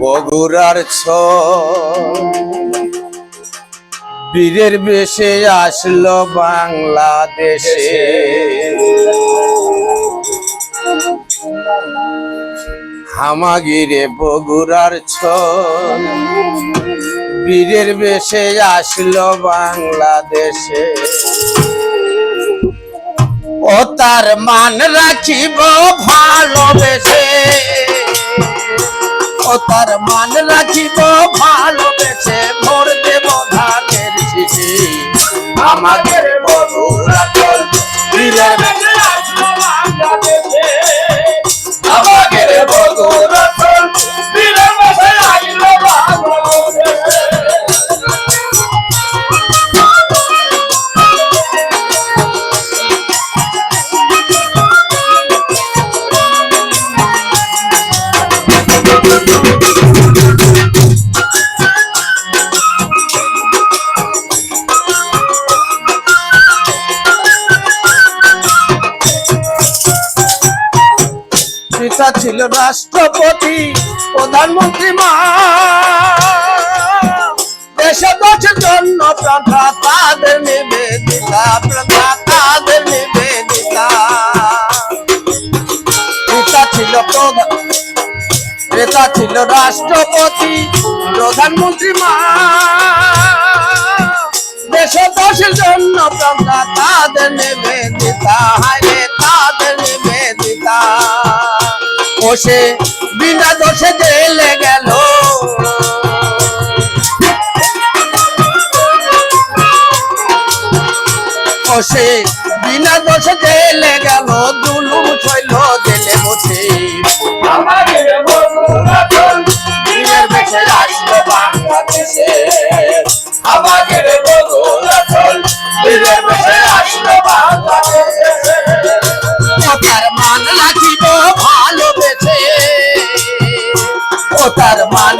বগুড়ার ছ বীরের বেশে আসলো বাংলাদেশে। হামাগিরে বগুড়ার ছ বীরের বেশে আসলো বাংলাদেশে। ও তার মান রাখিব ভালোবেসে। ও তার মান রাখিব ভালোবেসে। পিতা ছিল রাষ্ট্রপতি, প্রধানমন্ত্রী মা। দেশে দশের জন্য প্রথা তাদের নিবেদিতা প্রথা তাদের নিবেদিতা। ছিল প্রধান পিতা ছিল রাষ্ট্রপতি, প্রধানমন্ত্রী মা। দেশে দশের জন্য প্রথা তাদের নিবেদিতা। সে বিনা দোষে জেলে গেল। ও সে বিনা দোষে জেলে গেল, দুলুম ছইল জেলে বসে। তার মান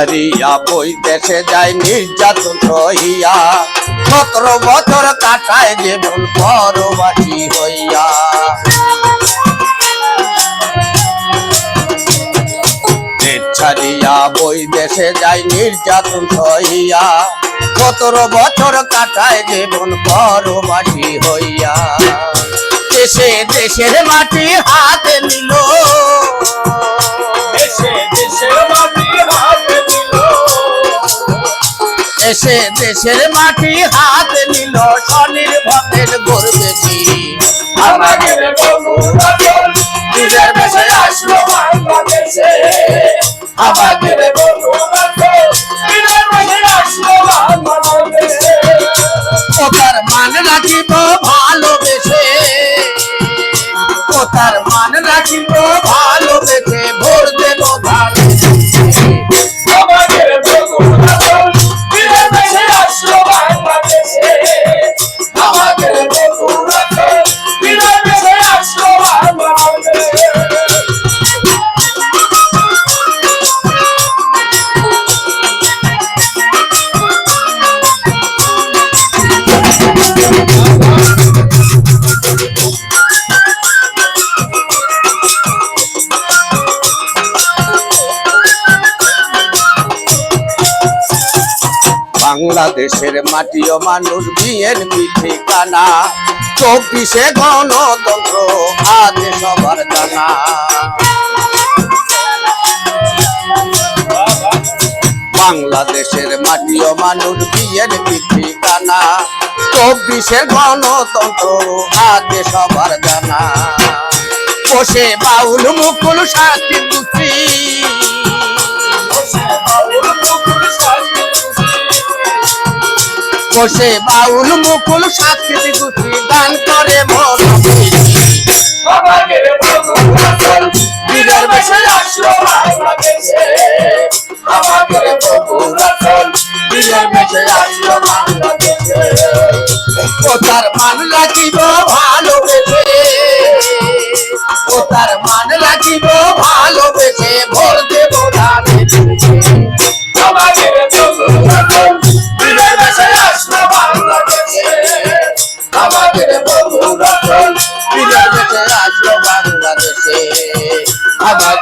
ছাড়িয়া বই দেশে যায় নির্যাতন হইয়া সতেরো বছর কাটায় জীবন পরবাসী হইয়া। ছাড়িয়া বই দেশে যায় নির্যাতন হইয়া সতেরো বছর কাটায় জীবন পরবাসী হইয়া। দেশে দেশের মাটি হাতে নিল। এসে দেশের মাটি হাত নিল স্বনির্ভরের গর্বে আমাদের বীরের বেশে আসলো বাংলাদেশে। আমাদের বাংলাদেশের মাটি ও মানুষ বিয়ের কানা চব্বিশে গণতন্ত্র আজ সবার জানা। বাংলাদেশের মাটি ও মানুষ বিয়ের পিঠে কানা চব্বিশে গণতন্ত্র আজ সবার জানা। বসে বাউল মুকুল শাস্তি দুটি। বসে বাউল মুকুল সাংস্কৃতিক গোষ্ঠী গান করে মন বীরের বেশে বাংলাদেশে। আমাদের বীরের বেশে বাংলাদেশে। ও তার মান রাখিব ভালোবেসে। ও তার মান রাখিব ভালোবেসে। ভোর দেব ধানে আমাদের রাসূল ফিরে যেতে আসলো বাংলাদেশে। আমাদের